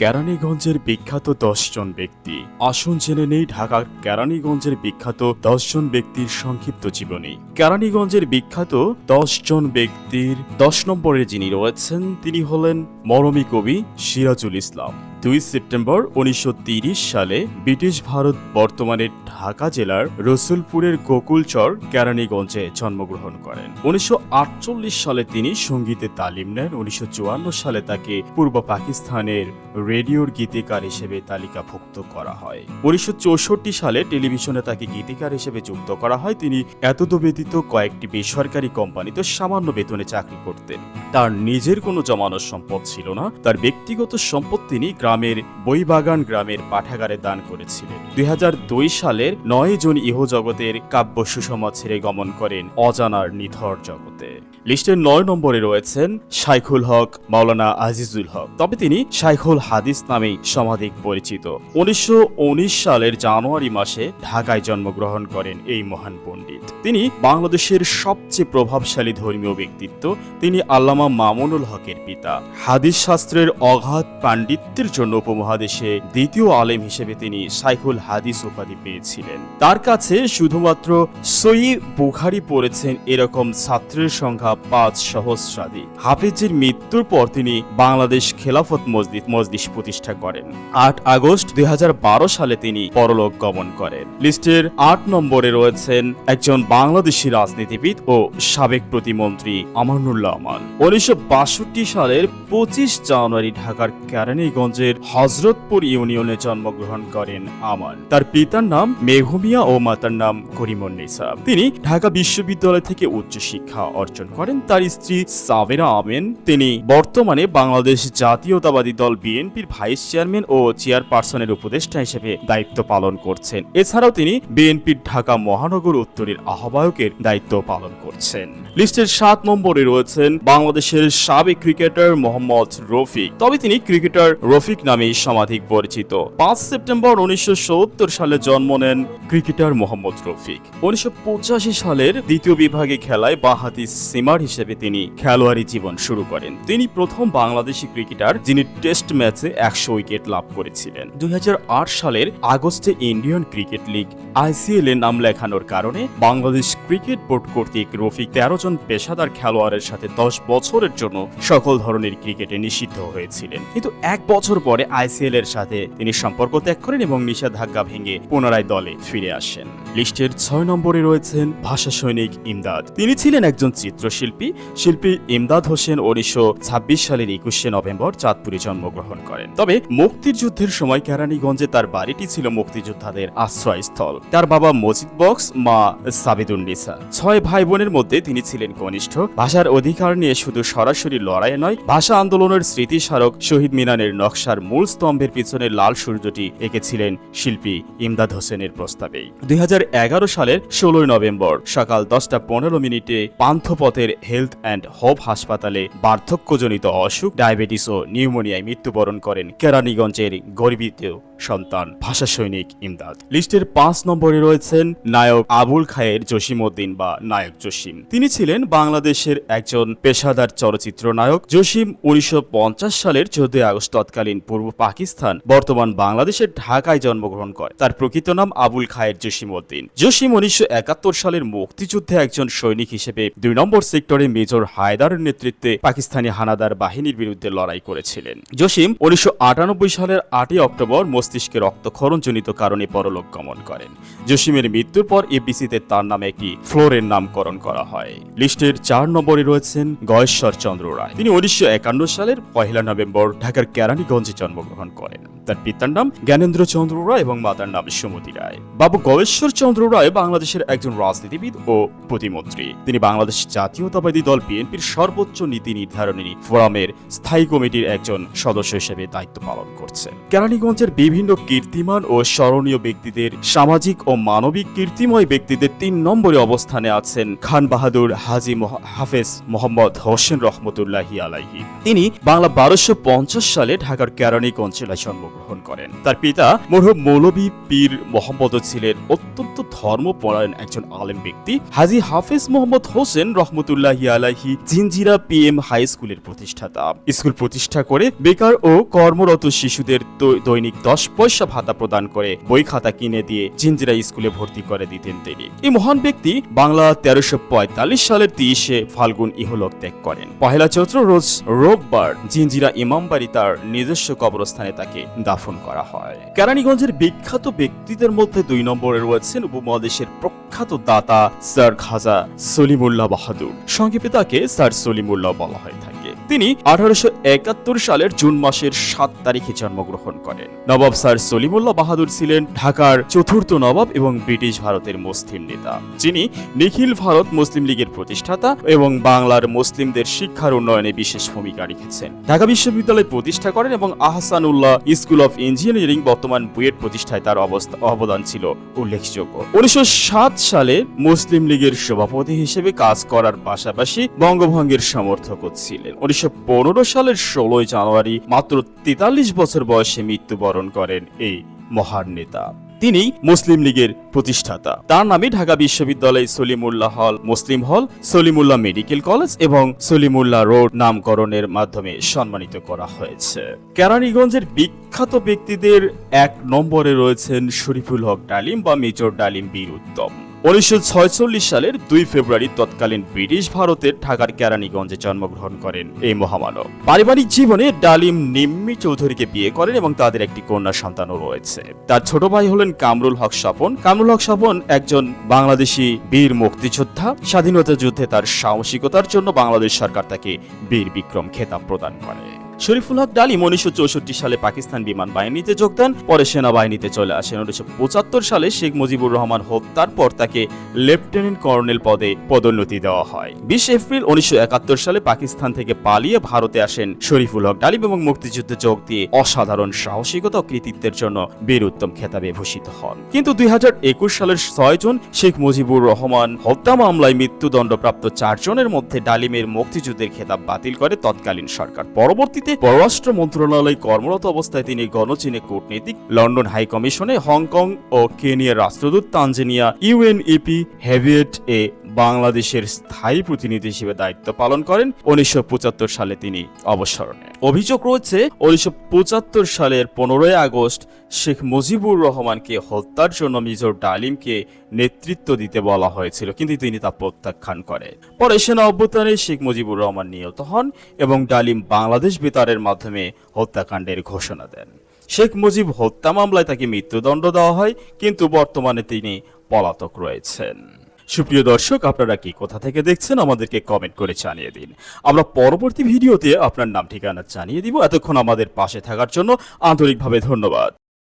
কেরানীগঞ্জের বিখ্যাত দশজন ব্যক্তি। আসুন জেনে নেই ঢাকার কেরানীগঞ্জের বিখ্যাত দশজন ব্যক্তির সংক্ষিপ্ত জীবনী। কেরানীগঞ্জের বিখ্যাত দশজন ব্যক্তির দশ নম্বরে যিনি রয়েছেন, তিনি হলেন মরমী কবি সিরাজুল ইসলাম। দুই সেপ্টেম্বর উনিশশো সালে ব্রিটিশ ভারত বর্তমানে ঢাকা জেলার রসুলপুরের গোকুলচর কেরানীগঞ্জে জন্মগ্রহণ করেন। উনিশশো আটচল্লিশ সালে তিনি সঙ্গীতে তালিম নেন, উনিশশো চুয়ান্ন সালে তাকে পূর্ব পাকিস্তানের রেডিওর গীতিকার হিসেবে তালিকাভুক্ত করা হয়। উনিশশো সালে টেলিভিশনে তাকে গীতিকার হিসেবে যুক্ত করা হয়। তিনি এতদ ব্যতীত কয়েকটি বেসরকারি কোম্পানিতে সামান্য বেতনে চাকরি করতেন। তার নিজের কোনো জমানো সম্পদ ছিল না। তার ব্যক্তিগত সম্পদ তিনি গ্রামের বইবাগান গ্রামের পাঠাগারে দান করেছিলেন। দুই হাজার দুই সালের নয় জন ইহজগতের কাব্য সুষমা ছেড়ে গমন করেন অজানার নিথর জগতে। লিস্টের নয় নম্বরে রয়েছেন শাইখুল হক, মাওলানা আজিজুল হক। তবে তিনি শাইখুল হাদিস নামেই সমাধিক পরিচিত। উনিশশো উনিশ সালের জানুয়ারি মাসে ঢাকায় জন্মগ্রহণ করেন এই মহান পণ্ডিত। তিনি বাংলাদেশের সবচেয়ে প্রভাবশালী ধর্মীয় ব্যক্তিত্ব। তিনি আল্লামা মামুনুল হকের পিতা। হাদিস শাস্ত্রের অগাধ পাণ্ডিত্যের জন্য উপমহাদেশে দ্বিতীয় আলেম হিসেবে তিনি সাইকুল হাদিস উপাধি পেয়েছিলেন। তার কাছে শুধুমাত্র সই বুখারি পড়েছেন এরকম ছাত্রের সংখ্যা পাঁচ সহস্রাধিক। হাফিজের মৃত্যুর পর তিনি বাংলাদেশ খেলাফত মসজিদ মসজিদ প্রতিষ্ঠা করেন। আট আগস্ট দুই হাজার বারো সালে তিনি পরলোক গমন করেন। লিস্টের আট নম্বরে রয়েছেন একজন বাংলাদেশি রাজনীতিবিদ ও সাবেক প্রতিমন্ত্রী আমানুল্লাহ আমান। উনিশশো সালের পঁচিশ জানুয়ারি ঢাকার কেরানীগঞ্জের হজরতপুর ইউনিয়নে জন্মগ্রহণ করেন আমান। তার পিতার নাম মেঘমিয়া ও মাতার নাম করিমন্নেসা তিনি ঢাকা বিশ্ববিদ্যালয় থেকে উচ্চশিক্ষা অর্জন করেন। তার স্ত্রী সাবেরা আমেন। তিনি বর্তমানে বাংলাদেশ জাতীয়তাবাদী দল বিএনপির ভাইস চেয়ারম্যান ও চেয়ারপারসনের উপদেষ্টা হিসেবে দায়িত্ব পালন করছেন। এছাড়াও তিনি বিএনপির ঢাকা মহানগর উত্তরের আহ্বায়কের দায়িত্ব পালন করছেন। লিস্টের সাত নম্বরে রয়েছেন বাংলাদেশের সাবেক ক্রিকেটার মোহাম্মদ রফিক। তবে তিনি ক্রিকেটার রফিক নামেই সমাধিক পরিচিত। পাঁচ সেপ্টেম্বর উনিশশো সত্তর সালে জন্ম নেন ক্রিকেটার মোহাম্মদ রফিক। উনিশশো পঁচাশি সালের দ্বিতীয় বিভাগে খেলায় বাহাতি সিমার হিসেবে তিনি খেলোয়াড়ি জীবন শুরু করেন। তিনি প্রথম বাংলাদেশি ক্রিকেটার যিনি টেস্ট ম্যাচে একশো উইকেট লাভ করেছিলেন। দুই হাজার আট সালের আগস্টে ইন্ডিয়ান ক্রিকেট লিগ আইসিএল এ নাম লেখানোর কারণে বাংলাদেশ ক্রিকেট বোর্ড কর্তৃক রফিক তেরো জন পেশাদার খেলোয়াড়ের সাথে দশ বছরের জন্য সকল ধরনের ক্রিকেটে নিষিদ্ধ হয়েছিলেন। কিন্তু এক বছর পরে আইসিএল এর সাথে তিনি সম্পর্ক ত্যাগ করেন এবং নিষেধাজ্ঞা ভেঙে পুনরায় দলে ফিরে আসেন। লিস্টের ছয় নম্বরে রয়েছেন ভাষা সৈনিক ইমদাদ। তিনি ছিলেন একজন চিত্রশিল্পী। শিল্পী ইমদাদ হোসেন উনিশশো ছাব্বিশ সালের একুশে নভেম্বর চাঁদপুরে জন্মগ্রহণ করেন। তবে মুক্তিযুদ্ধের সময় কেরানীগঞ্জে তার বাড়িটি ছিল মুক্তিযোদ্ধাদের আশ্রয়স্থল। তার বাবা মজিদ বক্স, মা সাবিদুন্নিসা ছয় ভাই বোনের মধ্যে তিনি ছিলেন কনিষ্ঠ। ভাষার অধিকার নিয়ে শুধু সরাসরি লড়াই নয়, ভাষা আন্দোলনের স্মৃতিস্মারক শহীদ মিনারের নকশার মূল স্তম্ভের পিছনে লাল সূর্যটি এঁকেছিলেন শিল্পী ইমদাদ হোসেনের প্রস্তাবেই। দুই সালের ষোলোই নভেম্বর সকাল দশটা পনেরো মিনিটে পান্থপথের হেলথ অ্যান্ড হোপ হাসপাতালে বার্ধক্যজনিত অসুখ, ডায়াবেটিস ও নিউমোনিয়ায় মৃত্যুবরণ করেন। কেরানীগঞ্জের গর্বিত সন্তান ভাষা সৈনিক ইমদাদ। লিস্টের পাঁচ নম্বরে রয়েছেন নায়ক আবুল খায়ের জসিমউদ্দিন বা নায়ক জসিম। তিনি ছিলেন বাংলাদেশের একজন পেশাদার চলচ্চিত্র নায়ক। জসিম উনিশশো পঞ্চাশ সালের চোদ্দই আগস্ট তৎকালীন পূর্ব পাকিস্তান, বর্তমান বাংলাদেশের ঢাকায় জন্মগ্রহণ করে। তার প্রকৃত নাম আবুল খায়ের জসিমউদ্দিন। জসিম উনিশশো একাত্তর সালের মুক্তিযুদ্ধে একজন সৈনিক হিসেবে দুই নম্বর সেক্টরে মেজর হায়দারের নেতৃত্বে পাকিস্তানি হানাদার বাহিনীর বিরুদ্ধে লড়াই করেছিলেন। জসিম উনিশশো আটানব্বই সালের আটই অক্টোবর মস্তিষ্কে রক্তক্ষরণজনিত কারণে পরলোক গমন করেন। জসিমের মৃত্যুর পর এপিসিতে তার নামে একটি ফ্লোরের নামকরণ করা হয়। লিস্টের চার নম্বরে রয়েছেন গয়েশ্বর চন্দ্র রায়। তিনি উনিশশো একান্ন সালের পহেলা নভেম্বর ঢাকার কেরানীগঞ্জে জন্মগ্রহণ করেন। তার পিতার নাম জ্ঞানেন্দ্র চন্দ্র রায় এবং মাতার নাম সুমতি রায়। বাবু গবেশ্বর চন্দ্র রায় বাংলাদেশের একজন রাজনীতিবিদ ও প্রতিমন্ত্রী। তিনি বাংলাদেশ জাতীয়তাবাদী দল বিএনপির সর্বোচ্চ নীতি নির্ধারণী ফোরামের স্থায়ী কমিটির একজন সদস্য হিসেবে দায়িত্ব পালন করছেন। কেরানীগঞ্জের বিভিন্ন কীর্তিমান ও স্মরণীয় ব্যক্তিদের সামাজিক ও মানবিক কীর্তিময় ব্যক্তিদের তিন নম্বরে অবস্থানে আছেন খান বাহাদুর হাজি হাফেজ মোহাম্মদ হোসেন রহমতুল্লাহি আলাইহি। তিনি বাংলা বারোশো পঞ্চাশ সালে ঢাকার কেরানীগঞ্জ জেলায় জন্মগ্রহণ করেন। তার পিতা মরহুম মৌলভী পীর মোহাম্মদ ছিলেন অত্যন্ত ধর্মপরায়ণ একজন আলেম ব্যক্তি। হাজি হাফেজ মোহাম্মদ হোসেন রহমতুল্লাহি আলাইহি জিনজিরা পিএম হাই স্কুলের প্রতিষ্ঠাতা। স্কুল প্রতিষ্ঠা করে বেকার ও কর্মরত শিশুদের দৈনিক দশ পয়সা ভাতা প্রদান করে। বই খাতা কিনে দিয়ে জিনজিরা স্কুলে ভর্তি করে দিতেন তিনি। এই মহান ব্যক্তি বাংলা তেরোশো পঁয়তাল্লিশ সালের তিরিশে ফাল্গুন ইহলোক ত্যাগ করেন। পহেলা চৈত্র রোজ রোববার জিনজিরা ইমামবাড়ি তার নিজস্ব কবরস্থানে তাকে দাফন করা হয়। কেরানীগঞ্জের বিখ্যাত ব্যক্তিদের মধ্যে দুই নম্বরে রয়েছেন উপমহাদেশের প্রখ্যাত দাতা স্যার খাজা সলিমুল্লাহ বাহাদুর। সংক্ষেপে তাকে স্যার সলিমুল্লাহ বলা হয়। তিনি আঠারোশো একাত্তর সালের জুন মাসের সাত তারিখে জন্মগ্রহণ করেন। নবাব স্যার সলিমুল্লাহ বাহাদুর ছিলেন ঢাকার চতুর্থ নবাব এবং ব্রিটিশ ভারতের মুসলিম নেতা। যিনি নিখিল ভারত মুসলিম লীগের প্রতিষ্ঠাতা এবং বাংলার মুসলিমদের শিক্ষার উন্নয়নে বিশেষ ভূমিকা রেখেছেন। ঢাকা বিশ্ববিদ্যালয় প্রতিষ্ঠা করেন এবং আহসানুল্লাহ স্কুল অফ ইঞ্জিনিয়ারিং বর্তমান বুয়েট প্রতিষ্ঠায় তার অবস্থা, অবদান ছিল উল্লেখযোগ্য। উনিশশো সাত সালে মুসলিম লীগের সভাপতি হিসেবে কাজ করার পাশাপাশি বঙ্গভঙ্গের সমর্থকও ছিলেন। উনিশশো সালের ষোলোই জানুয়ারি মাত্র তেতাল্লিশ বছর বয়সে মৃত্যুবরণ করেন এই মহান নেতা। তিনি মুসলিম লীগের প্রতিষ্ঠাতা। তার নামে ঢাকা বিশ্ববিদ্যালয় সলিমুল্লাহ হল, মুসলিম হল, সলিমুল্লাহ মেডিকেল কলেজ এবং সলিমুল্লাহ রোড নামকরণের মাধ্যমে সম্মানিত করা হয়েছে। কেরানীগঞ্জের বিখ্যাত ব্যক্তিদের এক নম্বরে রয়েছেন শরীফুল হক ডালিম বা মেজর ডালিম বীর উত্তম। উনিশশো সালের দুই ফেব্রুয়ারি তৎকালীন ব্রিটিশ ভারতের ঢাকার কেরানীগঞ্জে জন্মগ্রহণ করেন এই মহামানব। পারিবারিক জীবনে ডালিম নিম্মি চৌধুরীকে বিয়ে করেন এবং তাদের একটি কন্যা সন্তানও রয়েছে। তার ছোট ভাই হলেন কামরুল হক স্বপন। কামরুল হক স্বপন একজন বাংলাদেশি বীর মুক্তিযোদ্ধা। স্বাধীনতা যুদ্ধে তার সাহসিকতার জন্য বাংলাদেশ সরকার তাকে বীর বিক্রম খেতাব প্রদান করে। শরীফুল হক ডালিম উনিশশো চৌষট্টি সালে পাকিস্তান বিমান বাহিনীতে যোগদান পরে সেনাবাহিনীতে চলে আসেন। উনিশশো পঁচাত্তর সালে শেখ মুজিবুর রহমান হত্যার পর তাকে লেফটেন্যান্ট কর্নেল পদে পদোন্নতি দেওয়া হয়। বিশ এপ্রিল উনিশশো একাত্তর সালে পাকিস্তান থেকে পালিয়ে ভারতে আসেন শরীফুল হক ডালিম এবং মুক্তিযুদ্ধে যোগ দিয়ে অসাধারণ সাহসিকতা ও কৃতিত্বের জন্য বীর উত্তম খেতাবে ভূষিত হন। কিন্তু দুই হাজার একুশ সালের ছয় জন শেখ মুজিবুর রহমান হত্যা মামলায় মৃত্যুদণ্ডপ্রাপ্ত চারজনের মধ্যে ডালিমের মুক্তিযুদ্ধের খেতাব বাতিল করে তৎকালীন সরকার। পরবর্তীতে পররাষ্ট্র মন্ত্রণালয় কর্মরত অবস্থায় তিনি গণচীনে কূটনীতিক, লন্ডন হাই কমিশনে হংকং ও কেনিয়ার রাষ্ট্রদূত তানজেনিয়া, ইউএনইপি, হেভিয়েট এ বাংলাদেশের স্থায়ী প্রতিনিধি হিসেবে দায়িত্ব পালন করেন উনিশশো পঁচাত্তর সালে তিনি অবসর নেন অভিযোগ রয়েছে, উনিশশো পঁচাত্তর সালের পনেরোই আগস্ট শেখ মুজিবুর রহমানকে হত্যার জন্য মেজর ডালিমকে নেতৃত্ব দিতে বলা হয়েছিল, কিন্তু তিনি তা প্রত্যাখ্যান করেন। পরে সেনা অভ্যুত্থানে শেখ মুজিবুর রহমান নিহত হন এবং ডালিম বাংলাদেশ বেতারের মাধ্যমে হত্যাকাণ্ডের ঘোষণা দেন। শেখ মুজিব হত্যা মামলায় তাকে মৃত্যুদণ্ড দেওয়া হয়, কিন্তু বর্তমানে তিনি পলাতক রয়েছেন। সুপ্রিয় দর্শক, আপনারা কি কোথা থেকে দেখছেন আমাদেরকে কমেন্ট করে জানিয়ে দিন। আমরা পরবর্তী ভিডিওতে আপনার নাম, ঠিকানা জানিয়ে দিব। এতক্ষণ আমাদের পাশে থাকার জন্য আন্তরিকভাবে ধন্যবাদ।